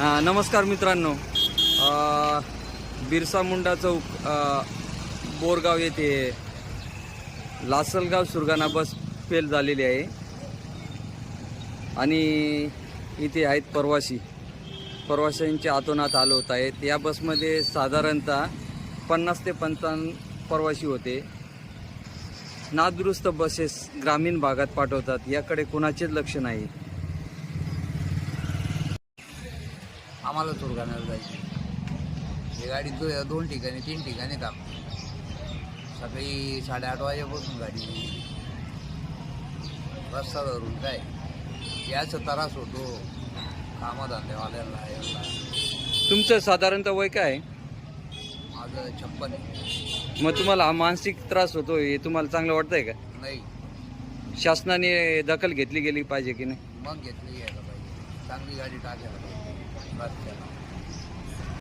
हां नमस्कार मित्रांनो. बिरसा मुंडा चौक बोरगाव येथे लासलगाव सुरगाणा बस फेल झालेली आहे. आणि इथे आहेत प्रवासी. प्रवाशांच्या आतोनात आलो होत आहेत. या बसमध्ये साधारणतः पन्नास ते पंचावन्न प्रवासी होते. नादुरुस्त बसेस ग्रामीण भागात पाठवतात. याकडे कुणाचेच लक्ष नाही. आम्हाला चुरगाण्याला जायची. ही गाडी दो दोन ठिकाणी तीन ठिकाणी थांब. सकाळी साडेआठ वाजेपासून गाडी. रस्ता धरून काय? याचा त्रास होतो. कामधंदेवाल्याला याला तुमचं साधारणतः वय काय? आहे? माझं छप्पन आहे. मग तुम्हाला हा मानसिक त्रास होतो हे तुम्हाला चांगलं वाटतंय का? नाही. शासनाने दखल घेतली गेली पाहिजे की नाही? मग घेतली घ्यायला पाहिजे. चांगली गाडी टाकायला पाहिजे. Gracias.